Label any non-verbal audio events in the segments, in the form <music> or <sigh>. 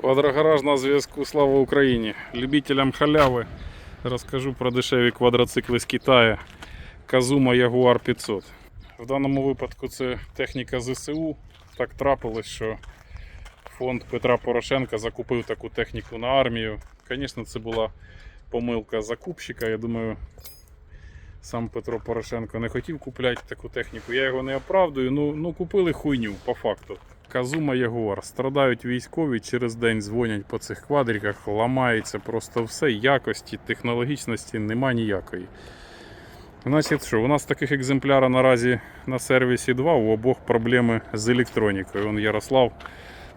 Квадрогараж на зв'язку Слава Україні! Любителям халяви розкажу про дешеві квадроцикли з Китаю Казума Jaguar 500. В даному випадку це техніка ЗСУ. Так трапилось, що фонд Петра Порошенка закупив таку техніку на армію. Звісно, це була помилка закупщика. Я думаю, сам Петро Порошенко не хотів купляти таку техніку. Я його не оправдую. Ну, ну купили хуйню по факту. Казума Ягуар. Страдають військові, через день дзвонять по цих квадриках, ламається просто все. Якості, технологічності нема ніякої. Значить, що, у нас таких екземплярів наразі на сервісі два, у обох проблеми з електронікою. Вон Ярослав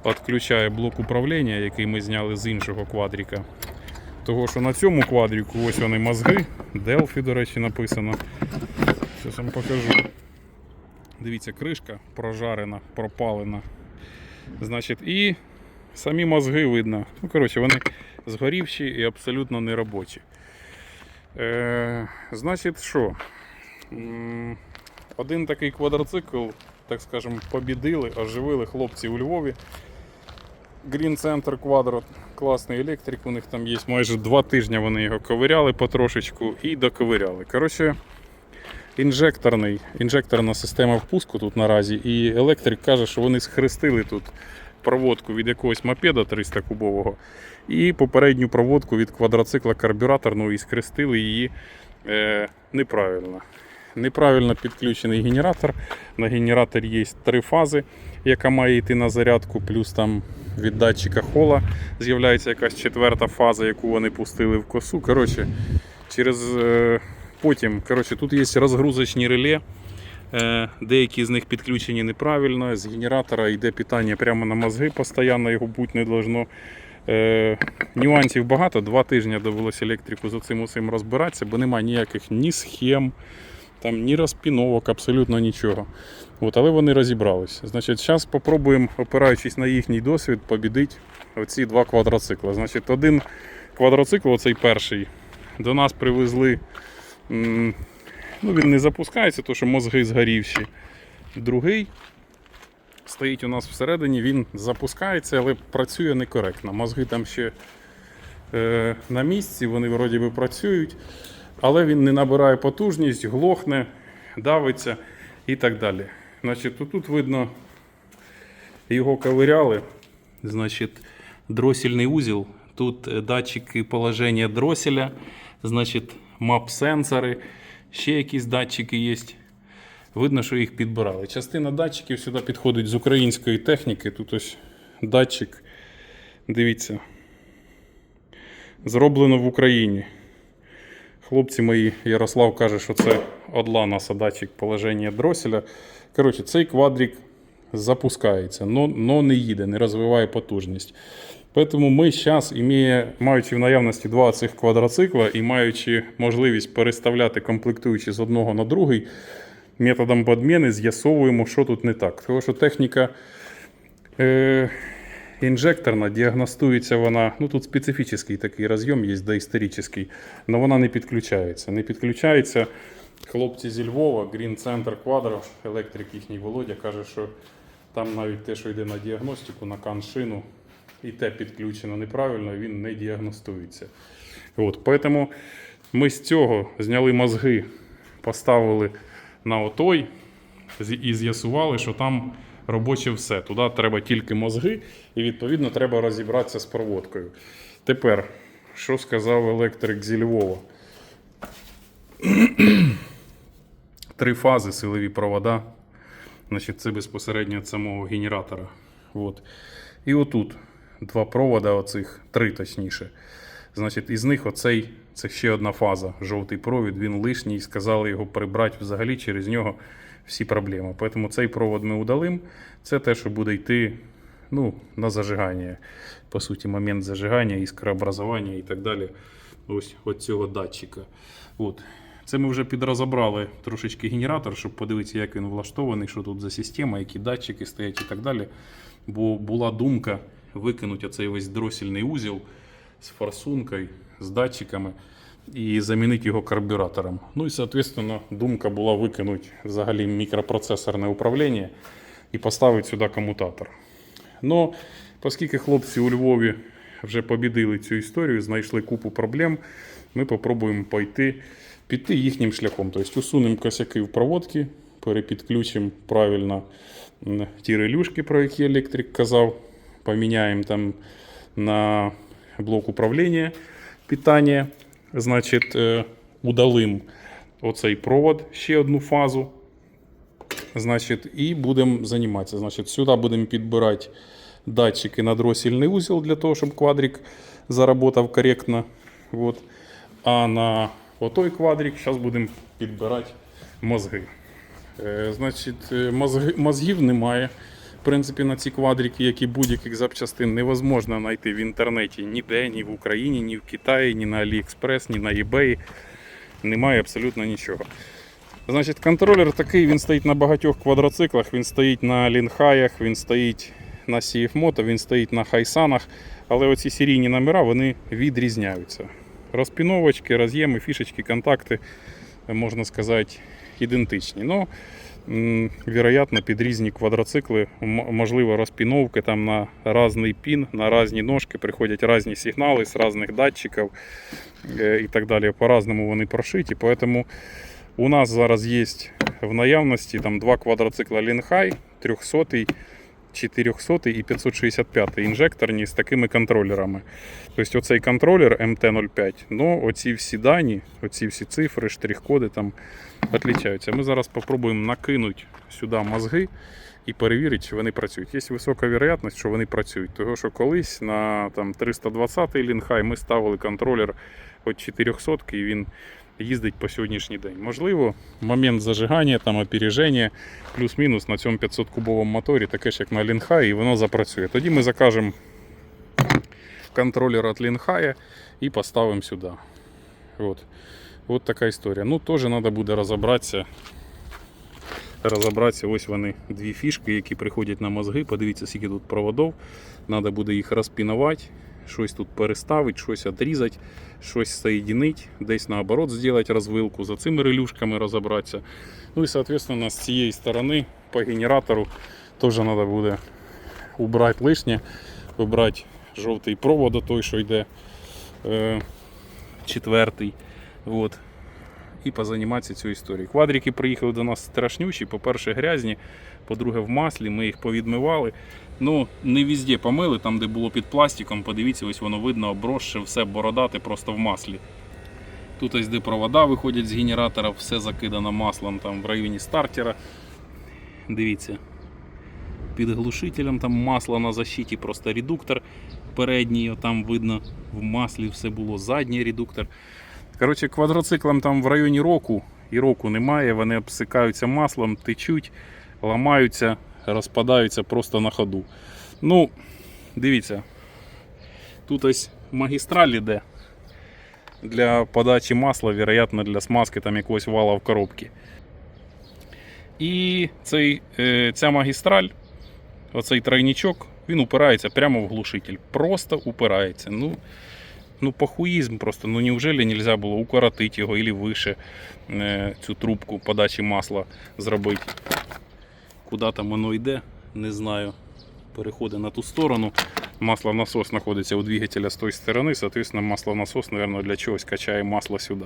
відключає блок управління, який ми зняли з іншого квадрика. Того, що на цьому квадріку ось вони мозги. Delphi, до речі, написано. Зараз вам покажу. Дивіться, кришка прожарена, пропалена. Значить, і самі мозги видно. Ну, коротше, вони згорівші і абсолютно неробочі. Е, значить, що? Один такий квадроцикл, так скажемо, побідили, оживили хлопці у Львові. Green Center Quadro, класний електрик, у них там є майже два тижні вони його ковиряли потрошечку і доковиряли. Коротше, інжекторний, інжекторна система впуску тут наразі, і електрик каже, що вони схрестили тут проводку від якогось мопеда 300 кубового і попередню проводку від квадроцикла карбюраторного і схрестили її е, неправильно. Неправильно підключений генератор. На генераторі є три фази, яка має йти на зарядку, плюс там від датчика хола з'являється якась четверта фаза, яку вони пустили в косу. Коротше, через е, потім коротше, тут є розгрузочні реле. Е, Деякі з них підключені неправильно. З генератора йде питання прямо на мозги, постійно його бути не должно. Е, нюансів багато. Два тижні довелося електрику за цим усім розбиратися, бо немає ніяких ні схем, там, ні розпіновок, абсолютно нічого. От, але вони розібрались. Значить, зараз спробуємо, опираючись на їхній досвід, побідити оці два квадроцикли. Значить, один квадроцикл, оцей перший, до нас привезли. Ну, він не запускається, тому що мозги згорівші. Другий стоїть у нас всередині, він запускається, але працює некоректно. Мозги там ще е, на місці, вони вроді би працюють, але він не набирає потужність, глохне, давиться і так далі. Значить, тут видно, його ковиряли. Значить, дросільний узіл. Тут е, датчики положення дроселя, значить, мап-сенсори, ще якісь датчики є. Видно, що їх підбирали. Частина датчиків сюди підходить з української техніки. Тут ось датчик. Дивіться. Зроблено в Україні. Хлопці мої, Ярослав каже, що це одла наса датчик положення дроселя. Коротше, цей квадрик запускається, але не їде, не розвиває потужність. Тому ми зараз, маючи в наявності два цих квадроцикла і маючи можливість переставляти комплектуючі з одного на другий, методом подміни з'ясовуємо, що тут не так. Тому що техніка е, інжекторна, діагностується вона. Ну тут специфічний такий розйом є, доісторичний, але вона не підключається. Не підключається. Хлопці зі Львова, Green Center Quadro, електрик їхній Володя, каже, що там навіть те, що йде на діагностику, на каншину, і те підключено неправильно, він не діагностується. От, Тому ми з цього зняли мозги, поставили на отой і з'ясували, що там робоче все. Туди треба тільки мозги, і відповідно треба розібратися з проводкою. Тепер, що сказав електрик зі Львова? <clears throat> Три фази силові провода. Значить, це безпосередньо самого генератора. От. І отут два провода, оцих, три точніше. Значить, із них оцей, це ще одна фаза, жовтий провід, він лишній, сказали його прибрати взагалі через нього всі проблеми. Тому цей провод ми удалим. Це те, що буде йти ну, на зажигання. По суті, момент зажигання, іскрообразування і так далі. Ось от цього датчика. От. Це ми вже підрозібрали трошечки генератор, щоб подивитися, як він влаштований, що тут за система, які датчики стоять і так далі. Бо була думка викинути оцей весь дросільний узіл з форсункою, з датчиками і замінити його карбюратором. Ну і, соответственно, думка була викинути взагалі мікропроцесорне управління і поставити сюди комутатор. Но Оскільки хлопці у Львові вже побідили цю історію, знайшли купу проблем, ми попробуємо пойти, піти їхнім шляхом. Тобто усунемо косяки в проводці, перепідключимо правильно ті релюшки, про які електрик казав, поміняємо там на блок управління питання, значить, е, удалим оцей провод, ще одну фазу. Значить, і будемо займатися. Значить, сюди будемо підбирати датчики на дросільний узел для того, щоб квадрик заработав коректно. Вот. А на отой квадрик зараз будемо підбирати мозги. Е, значить, е, мозгів немає. В принципі, на ці квадрики, як і будь-яких запчастин, невозможно знайти в інтернеті ніде, ні в Україні, ні в Китаї, ні на AliExpress, ні на eBay. Немає абсолютно нічого. Значить, контролер такий, він стоїть на багатьох квадроциклах, він стоїть на лінхаях, він стоїть на CF Moto, він стоїть на хайсанах, але оці серійні номера вони відрізняються. Розпіновочки, роз'єми, фішечки, контакти, можна сказати, ідентичні. Ну, м, вероятно, під різні квадроцикли, можливо, розпіновки там на різний пін, на різні ножки приходять різні сигнали з різних датчиків е, і так далі. По-разному вони прошиті. Поэтому у нас зараз є в наявності там два квадроцикла Лінхай, 300 400 і 565 інжекторні з такими контролерами. Тобто оцей контролер MT-05, ну оці всі дані, оці всі цифри, штрих-коди там відрізняються. Ми зараз спробуємо накинути сюди мозги і перевірити, чи вони працюють. Є висока вероятність, що вони працюють. Тому що колись на там, 320 лінхай ми ставили контролер от 400 і він їздить по сьогоднішній день. Можливо, момент зажигання, там, опереження, плюс-мінус на цьому 500 кубовому моторі, таке ж як на Лінхай, і воно запрацює. Тоді ми закажемо контролер від Лінхая і поставимо сюди. От. От така історія. Ну, теж треба буде розібратися. Розібратися, ось вони дві фішки, які приходять на мозги. Подивіться, скільки тут проводов. Треба буде їх розпінувати, щось тут переставити, щось відрізати, щось соєдинити, десь наоборот зробити розвилку, за цими релюшками розібратися. Ну і, соответственно, з цієї сторони по генератору теж треба буде убрати лишнє, вибрати жовтий провод, той, що йде е, четвертий. От. І позаніматися цією історією. Квадрики приїхали до нас страшнючі. По-перше, грязні, по-друге, в маслі. Ми їх повідмивали. Ну, не везде помили, там, де було під пластиком, подивіться, ось воно видно, обросше, все бородате просто в маслі. Тут ось де провода виходять з генератора, все закидано маслом там в районі стартера. Дивіться. Під глушителем там масло на защиті, просто редуктор передній, там видно в маслі все було, задній редуктор. Коротше, квадроциклам там в районі року і року немає, вони обсикаються маслом, течуть, ламаються, розпадаються просто на ходу. Ну, дивіться, тут ось магістраль іде для подачі масла, вероятно, для смазки там якогось вала в коробці. І цей, е, ця магістраль, оцей тройничок, він упирається прямо в глушитель. Просто упирається. Ну, ну похуїзм просто. Ну неужели нельзя було укоротити його або вище е, цю трубку подачі масла зробити? Куди там воно йде, не знаю. Переходить на ту сторону. Маслонасос знаходиться у двигателя з тої сторони, соответственно, маслонасос, мабуть, для чогось качає масло сюди.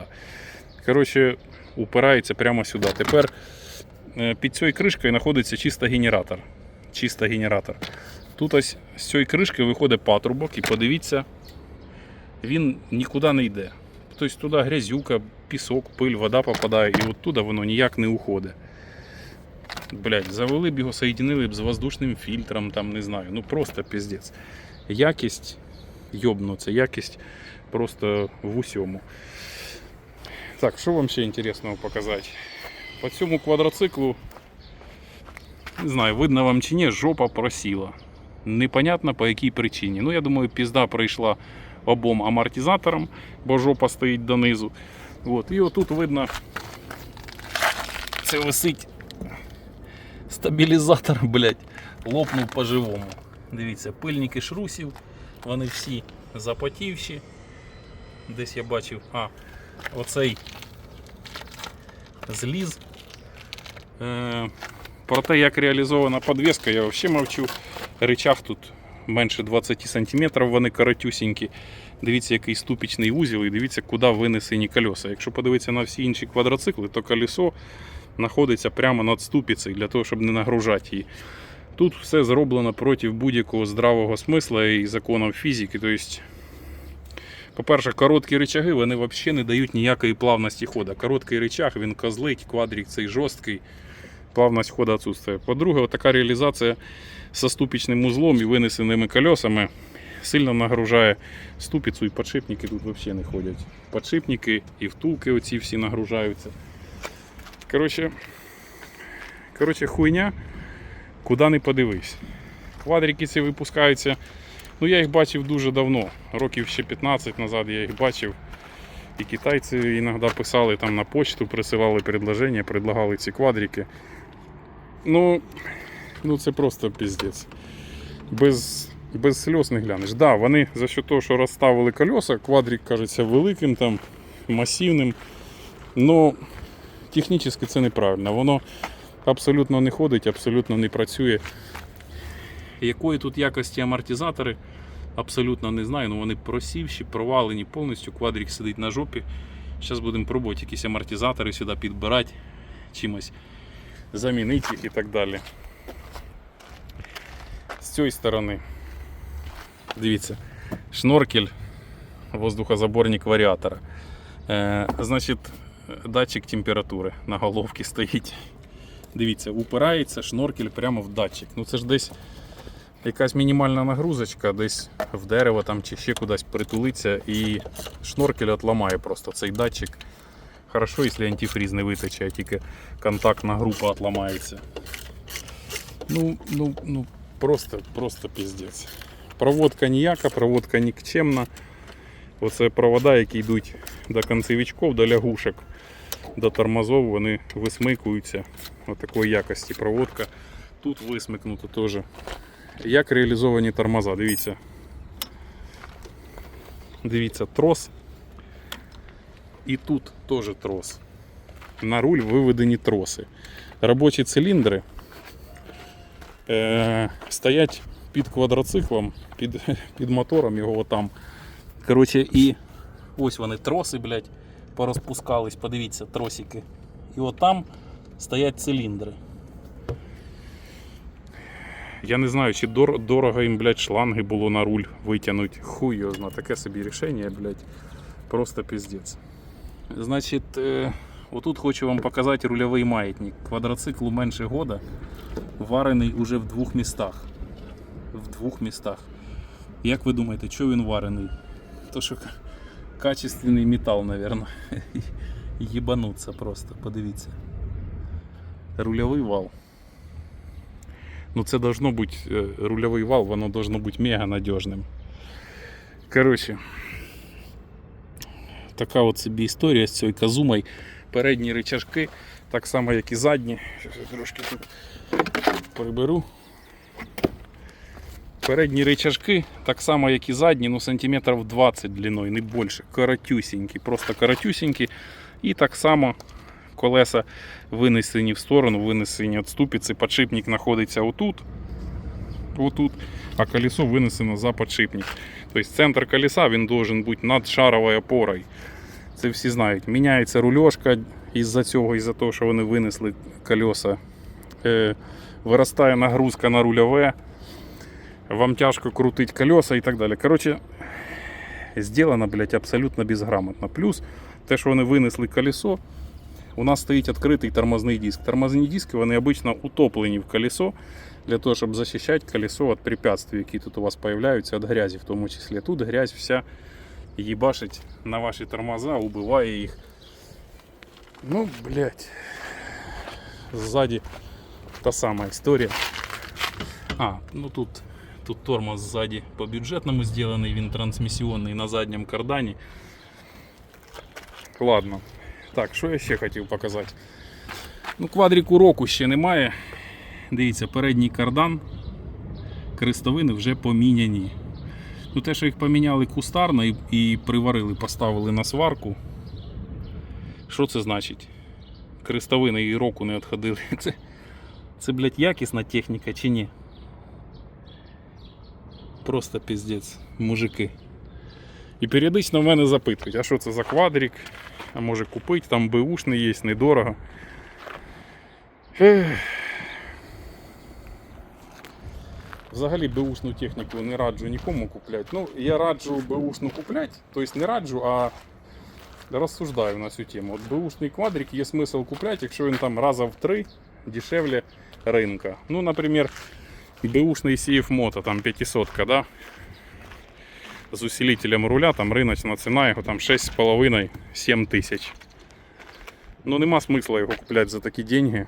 Коротше, упирається прямо сюди. Тепер е, під цією кришкою знаходиться чисто генератор. Чисто генератор. Тут ось з цієї кришки виходить патрубок і подивіться, він нікуди не йде. Тобто туди грязюка, пісок, пиль, вода попадає, і оттуда воно ніяк не уходить. Блять, завели б його, соєдинили б з воздушним фільтром, там не знаю. Ну просто піздець. Якість йобну, якість просто в усьому. Так, що вам ще інтересного показати? По цьому квадроциклу, не знаю, видно вам чи ні, жопа просіла. Непонятно по якій причині. Ну, я думаю, пізда прийшла обом амортизаторам, бо жопа стоїть донизу. От. І отут видно, це висить стабілізатор, блядь, лопнув по-живому. Дивіться, пильники шрусів, вони всі запотівші. Десь я бачив, а, оцей зліз. Е, про те, як реалізована подвеска, я взагалі мовчу. Речах тут менше 20 см, вони коротюсінькі. Дивіться, який ступічний вузіл і дивіться, куди винесені колеса. Якщо подивитися на всі інші квадроцикли, то колесо знаходиться прямо над ступицею для того, щоб не нагружати її. Тут все зроблено проти будь-якого здравого смисла і законів фізики. Тобто, по-перше, короткі рычаги вони взагалі не дають ніякої плавності ходу. Короткий рычаг, він козлить, квадрик цей жорсткий, плавність ходу відсутствує. По-друге, така реалізація со ступічним узлом і винесеними колесами сильно нагружає ступицю і подшипники тут взагалі не ходять. Подшипники і втулки оці всі нагружаються. Коротше, коротше хуйня, куди не подивись. Квадрики ці випускаються. Ну, я їх бачив дуже давно, років ще 15 назад я їх бачив. І китайці іноді писали там на почту, присилали предложення, предлагали ці квадрики. Ну, ну це просто піздець. Без, без сльоз не глянеш. Да, вони за що того, що розставили колеса, квадрик кажеться великим, там, масивним. Ну, технічно це неправильно. Воно абсолютно не ходить, абсолютно не працює. Якої тут якості амортизатори, абсолютно не знаю. Ну вони просівші, провалені повністю. Квадрик сидить на жопі. Зараз будемо пробувати якісь амортизатори сюди підбирати, чимось замінити їх і так далі. З цієї сторони. Дивіться, шноркель, воздухозаборник варіатора. Е, значить, датчик температури на головці стоїть. Дивіться, упирається шноркель прямо в датчик. Ну це ж десь якась мінімальна нагрузочка, десь в дерево там чи ще кудись притулиться і шноркель отламає просто цей датчик. Хорошо, якщо антифріз не витече, а тільки контактна група отламається. Ну, ну, ну, просто, просто піздець. Проводка ніяка, проводка нікчемна. Оце провода, які йдуть до концевичків, до лягушек, до тормозов, вони висмикуються. Отакої якості проводка. Тут висмикнуто теж. Як реалізовані тормоза, дивіться. Дивіться, трос. І тут теж трос. На руль виведені троси. Робочі циліндри е, стоять під квадроциклом, під, <laughs> під мотором його там. Коротше, і ось вони троси, блядь, порозпускались, подивіться, тросики. І от там стоять циліндри. Я не знаю, чи дор- дорого їм, блядь, шланги було на руль витягнути. Хуй його зна, таке собі рішення, блядь. Просто піздець. Значить, е, отут хочу вам показати рульовий маятник. Квадроциклу менше года, варений уже в двох містах. В двох містах. Як ви думаєте, чого він варений? То що к- качественний метал, наверное. <laughs> Єбануться просто, подивіться. Рульовий вал. Ну це должно бути е, рульовий вал, воно должно бути мега надіжним. Коротше, така от собі історія з цією казумою. Передні рычажки, так само як і задні. Щас я трошки тут приберу. Передні рычажки, так само як і задні, ну сантиметрів 20 длиною, не більше. Коротюсінькі, просто коротюсінькі. І так само колеса винесені в сторону, винесені від ступиці. Подшипник знаходиться отут, отут, а колесо винесено за подшипник. Тобто центр колеса він должен бути над шаровою опорою. Це всі знають. Міняється рульошка із-за цього, із-за того, що вони винесли колеса. Е, виростає нагрузка на рульове. Вам тяжко крутить колеса і так далі. Коротше, зроблено, блядь, абсолютно безграмотно. Плюс те, що вони винесли колесо, у нас стоїть відкритий тормозний диск. Тормозні диски вони обично утоплені в колесо для того, щоб захищати колесо від препятствий, які тут у вас появляються, від грязі в тому числі. Тут грязь вся їбашить на ваші тормоза, убиває їх. Ну, блядь. Ззаді та сама історія. А, ну тут, тут тормоз ззаді по бюджетному зроблений, він трансмісіонний на задньому кардані. Ладно. Так, що я ще хотів показати? Ну, квадріку року ще немає. Дивіться, передній кардан, крестовини вже поміняні. Ну, те, що їх поміняли кустарно і, і приварили, поставили на сварку. Що це значить? Крестовини і року не відходили. <laughs> Це, це блядь, якісна техніка чи ні? Просто піздець, мужики. І періодично в мене запитують, а що це за квадрик? А може купити, там беушний є, недорого. Ех. Взагалі беушну техніку не раджу нікому купляти. Ну, я раджу беушну купляти, тобто не раджу, а розсуждаю на цю тему. От беушний квадрик є смисл купляти, якщо він там раза в три дешевле ринка. Ну, наприклад, беушний CF Moto, там 500, да? з усилителем руля, там риночна ціна його там 6,5-7 тисяч. Ну нема смисла його купляти за такі деньги.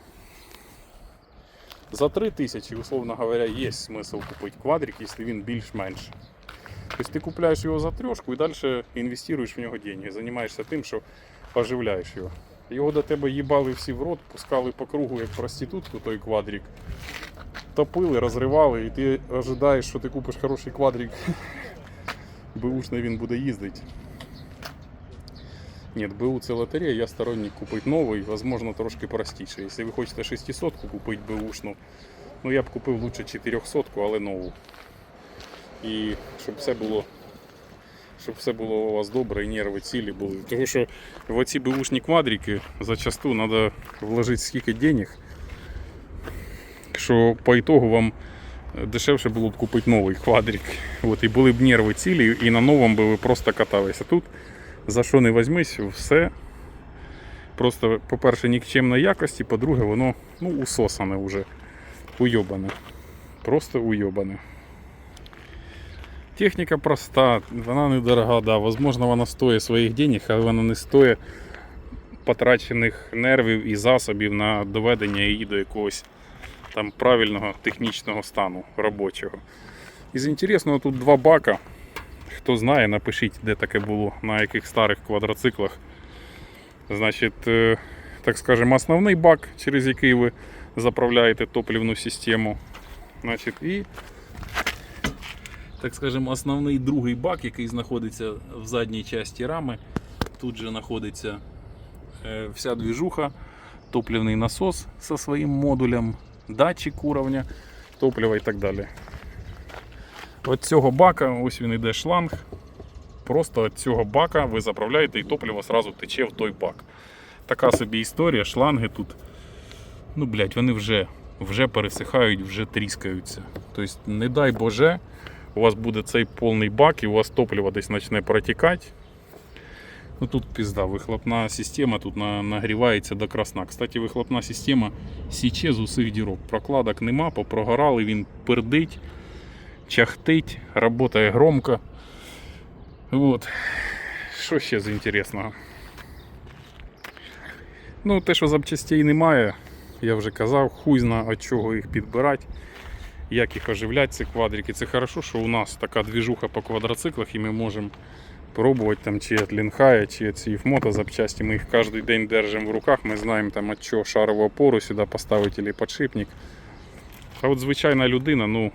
За 3 тисячі, условно говоря, є смисл купити квадрик, якщо він більш-менш. Тобто ти купляєш його за трьошку і далі інвестуєш в нього деньги, займаєшся тим, що оживляєш його. Його до тебе їбали всі в рот, пускали по кругу як проститутку той квадрик. Топили, розривали, і ти ожидаєш, що ти купиш хороший квадрик. <laughs> Бушний він буде їздити. Нет, БУ це лотерея, я сторонник купить новий, возможно, трошки простіше. Якщо ви хочете 600 купити БУшну, ну я б купив лучше 400, але нову. І щоб все було. Щоб все було у вас добре і нерви цілі були. Тому що в оці бушні квадрики зачасту треба вложити скільки денег, що по ітогу вам дешевше було б купити новий квадрик. От, і були б нерви цілі, і на новому би ви просто каталися. Тут за що не візьмись, все. Просто, по-перше, нікчемної якості, по-друге, воно ну, усосане вже. Уйобане. Просто уйобане. Техніка проста, вона недорога, да. Возможно, вона стоїть своїх денег, але вона не стоїть потрачених нервів і засобів на доведення її до якогось там правильного технічного стану робочого. Із інтересного тут два бака. Хто знає, напишіть, де таке було, на яких старих квадроциклах. Значить, е, так скажемо, основний бак, через який ви заправляєте топливну систему. Значить, і, так скажемо, основний другий бак, який знаходиться в задній часті рами. Тут же знаходиться е, вся движуха, топливний насос зі своїм модулем, датчик уровня топлива і так далі. От цього бака, ось він іде шланг. Просто від цього бака ви заправляєте і топливо одразу тече в той бак. Така собі історія, шланги тут. Ну, блядь, вони вже, вже пересихають, вже тріскаються. Тобто, не дай Боже, у вас буде цей повний бак і у вас топливо десь почне протікати. Ну тут пізда, вихлопна система тут на, нагрівається до красна. Кстати, вихлопна система січе з усіх дірок. Прокладок нема, попрогорали, він пердить, чахтить, працює громко. Вот. Що ще з інтересного? Ну, те, що запчастей немає, я вже казав, хуй зна від чого їх підбирати, як їх оживляти, ці квадрики. Це хорошо, що у нас така двіжуха по квадроциклах і ми можемо пробувати там чи від Лінхая, чи від цієї мотозапчасті. Ми їх кожен день держимо в руках, ми знаємо там від чого шарову опору сюди поставити або підшипник. А от звичайна людина, ну,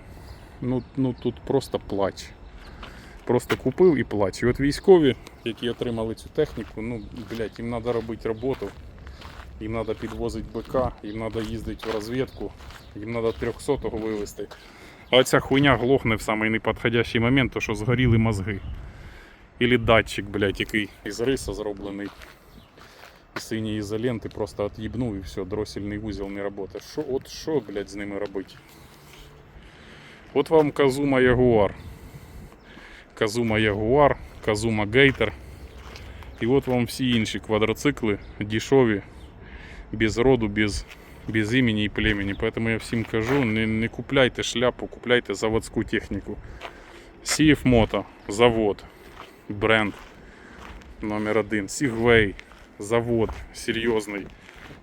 ну, ну тут просто плач. Просто купив і плач. І от військові, які отримали цю техніку, ну, блядь, їм треба робити роботу. Їм треба підвозити БК, їм треба їздити в розвідку, їм треба 300-го вивезти. А ця хуйня глохне в самий неподходящий момент, то що згоріли мозги. Ілі датчик, блядь, який із риса зроблений. І синій ізоленти просто от'їбнув і все, дросільний вузол не працює. Що, от що, блядь, з ними робити? От вам Казума Ягуар. Казума Ягуар, Казума Гейтер. І от вам всі інші квадроцикли дешеві, без роду, без, без імені і племені. Поэтому я всім кажу, не, не купляйте шляпу, купляйте заводську техніку. CF Moto, завод, бренд номер один. Segway, завод серйозний.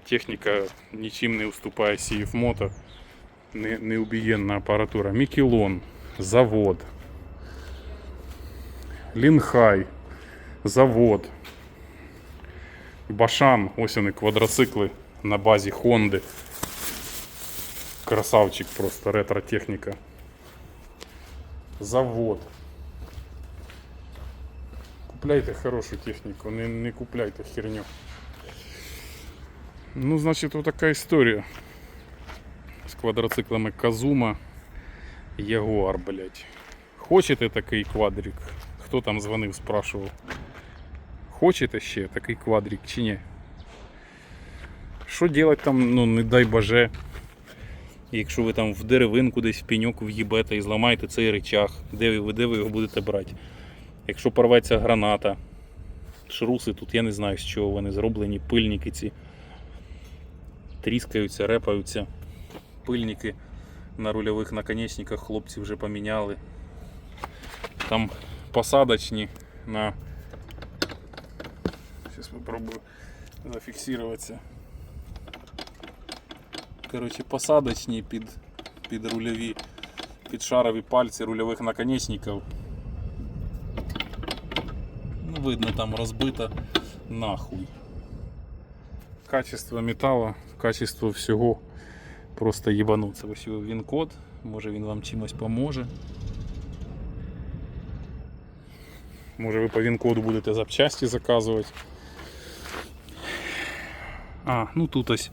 Техніка нічим не уступає CF Moto. Не, неубієнна апаратура. Мікелон, завод. Лінхай, завод. Башан, ось вони квадроцикли на базі Хонди. Красавчик просто ретро-техніка. Завод. Купляйте хорошу техніку, не, не купляйте херню. Ну, значить, вот така історія. З квадроциклами Казума. Ягуар, блять. Хочете такий квадрик? Хто там дзвонив, спрашував? Хочете ще такий квадрик чи ні? Що робити там, ну не дай боже. Якщо ви там в деревинку десь в пеньок в'їбете і зламаєте цей речах, де ви, де ви його будете брати? Якщо порветься граната, шруси тут я не знаю з чого вони зроблені, пильники ці тріскаються, репаються. Пильники на рульових наконечниках хлопці вже поміняли. Там посадочні на. Зараз попробую зафіксуватися. Коротше, посадочні під, під рульові, під шарові пальці рульових наконечників. Ну, видно, там розбито нахуй. Качество металу, качество всього просто їбануться. Ось він код, може він вам чимось поможе. Може ви по він-коду будете запчасті заказувати. А, ну тут ось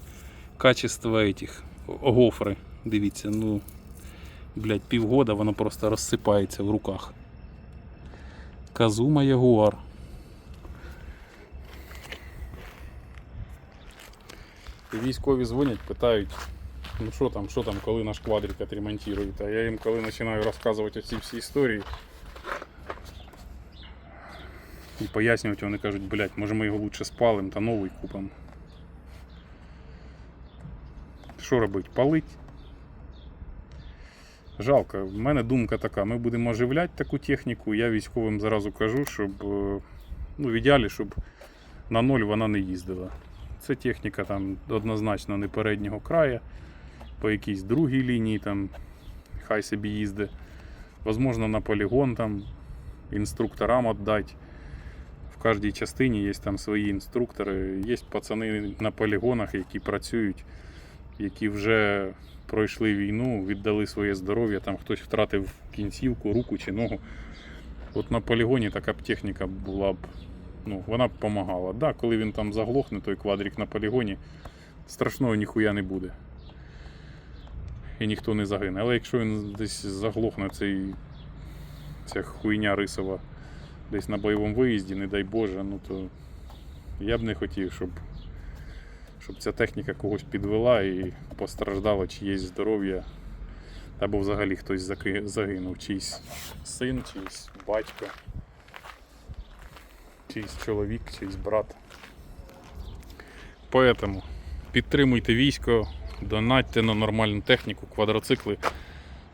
качество этих гофри. Дивіться, ну, блядь, півгода воно просто розсипається в руках. Казума Ягуар. Військові дзвонять, питають, ну що там, що там, коли наш квадрик отремонтують. А я їм коли починаю розказувати ці всі історії. І пояснювати, вони кажуть, блядь, може ми його лучше спалим та новий купимо. Що робити? Палить? Жалко. В мене думка така. Ми будемо оживляти таку техніку. Я військовим зразу кажу, щоб е, ну, в ідеалі, щоб на ноль вона не їздила. Це техніка там однозначно не переднього краю, по якійсь другій лінії, там, хай собі їздить. Возможно, на полігон там інструкторам віддати. В кожній частині є там свої інструктори. Є пацани на полігонах, які працюють, які вже пройшли війну, віддали своє здоров'я, там хтось втратив кінцівку, руку чи ногу. От на полігоні така б техніка була б, ну, вона б допомагала. Да, коли він там заглохне, той квадрик на полігоні, страшного ніхуя не буде. І ніхто не загине. Але якщо він десь заглохне цей, ця хуйня рисова десь на бойовому виїзді, не дай Боже, ну то я б не хотів, щоб, щоб ця техніка когось підвела і постраждало чиєсь здоров'я, або взагалі хтось загинув, чийсь син, чийсь батько, чийсь чоловік, чийсь брат. Поэтому підтримуйте військо, донатьте на нормальну техніку, квадроцикли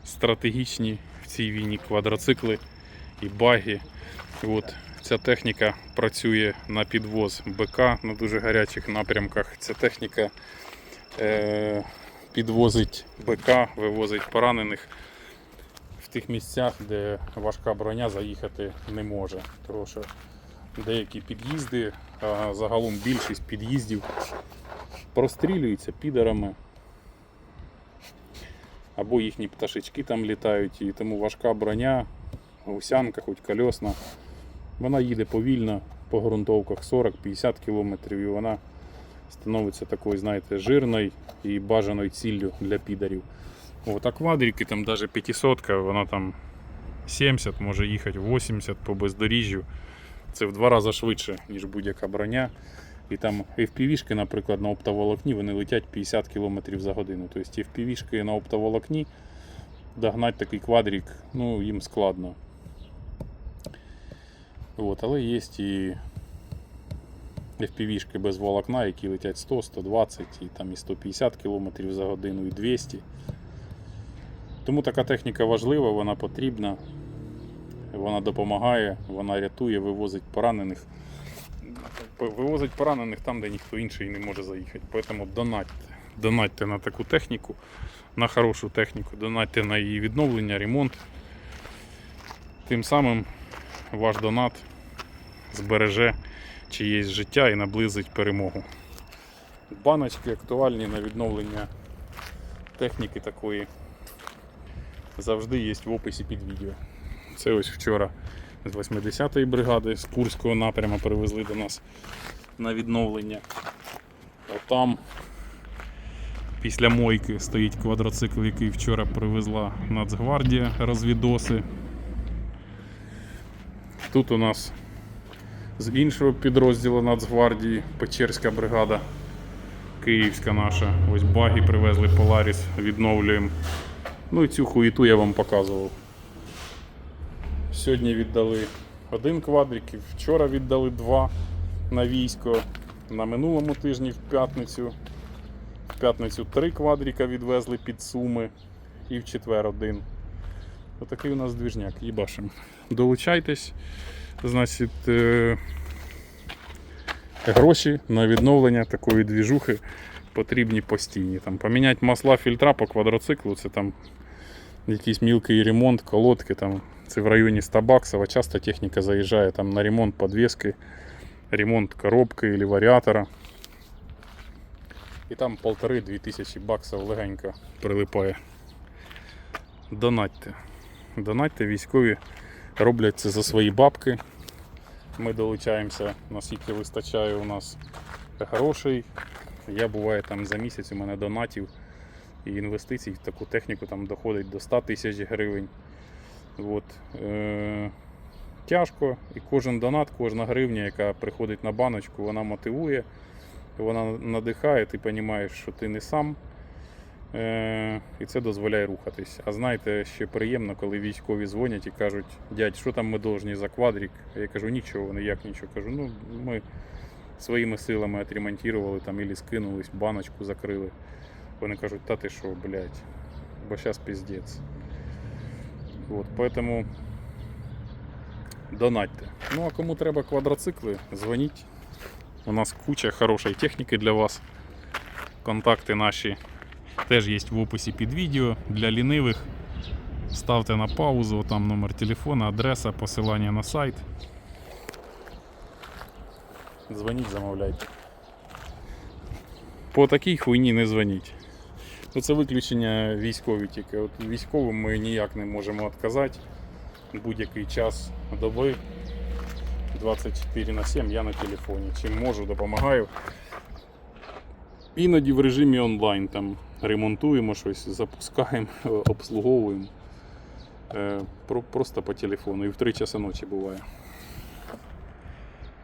стратегічні в цій війні квадроцикли і баги. От, ця техніка працює на підвоз БК на дуже гарячих напрямках. Ця техніка е, підвозить БК, вивозить поранених в тих місцях, де важка броня заїхати не може. Тому що деякі під'їзди, а загалом більшість під'їздів прострілюються підерами. Або їхні пташечки там літають, і тому важка броня, гусянка, хоч кольосна, вона їде повільно по ґрунтовках 40-50 км і вона становиться такою, знаєте, жирною і бажаною ціллю для підарів. От, а квадрики, там навіть 500 вона там 70 може їхати 80 по бездоріжжю. Це в два рази швидше, ніж будь-яка броня. І там FPV-шки, наприклад, на оптоволокні вони летять 50 км за годину. Тобто FPV-шки на оптоволокні догнати такий квадрик, ну, їм складно. От, але є і FPV-шки без волокна, які летять 100, 120 і, там, і 150 км за годину, і 200. Тому така техніка важлива, вона потрібна, вона допомагає, вона рятує, вивозить поранених. Вивозить поранених там, де ніхто інший не може заїхати. Тому донатьте. Донатьте на таку техніку, на хорошу техніку, донатьте на її відновлення, ремонт. Тим самим ваш донат збереже чиєсь життя і наблизить перемогу. Баночки актуальні на відновлення техніки такої завжди є в описі під відео. Це ось вчора з 80-ї бригади з Курського напряму привезли до нас на відновлення. А там після мойки стоїть квадроцикл, який вчора привезла Нацгвардія розвідоси. Тут у нас з іншого підрозділу Нацгвардії Печерська бригада. Київська наша. Ось баги привезли Polaris, відновлюємо. Ну і цю хуєту я вам показував. Сьогодні віддали один квадрик, вчора віддали два на військо. На минулому тижні в п'ятницю. В п'ятницю три квадрика відвезли під суми і в четвер один. Отакий у нас двіжняк, їбашим. Долучайтесь. Значить, е, гроші на відновлення такої двіжухи потрібні постійні. Там, поміняти масла фільтра по квадроциклу, це там якийсь мілкий ремонт, колодки, там, це в районі 100 баксів, а часто техніка заїжджає там, на ремонт подвески, ремонт коробки или варіатора. І там полтори-дві тисячі баксів легенько прилипає. Донатьте. Донатьте, військові роблять це за свої бабки. Ми долучаємося, наскільки вистачає у нас грошей. Я буває там за місяць у мене донатів і інвестицій в таку техніку там доходить до 100 тисяч гривень. От. Е- тяжко, і кожен донат, кожна гривня, яка приходить на баночку, вона мотивує, вона надихає, ти розумієш, що ти не сам. Е, і це дозволяє рухатись. А знаєте, ще приємно, коли військові дзвонять і кажуть, дядь, що там ми должні за квадрик? Я кажу, нічого, ніяк нічого. Кажу, ну ми своїми силами отремонтували там і скинулись, баночку закрили. Вони кажуть, та ти що, блядь, бо зараз піздець. Вот, поэтому донатьте. Ну а кому треба квадроцикли, дзвоніть. У нас куча хорошої техніки для вас. Контакти наші теж є в описі під відео для лінивих. Ставте на паузу, там номер телефона, адреса, посилання на сайт. Дзвоніть, замовляйте. По такій хуйні не дзвоніть. Ну, Це виключення військові тільки. От військовим ми ніяк не можемо відказати. Будь-який час доби 24 на 7 я на телефоні. Чим можу, допомагаю. Іноді в режимі онлайн там ремонтуємо щось, запускаємо, <laughs> обслуговуємо. Е, Просто по телефону. І в 3 часа ночі буває.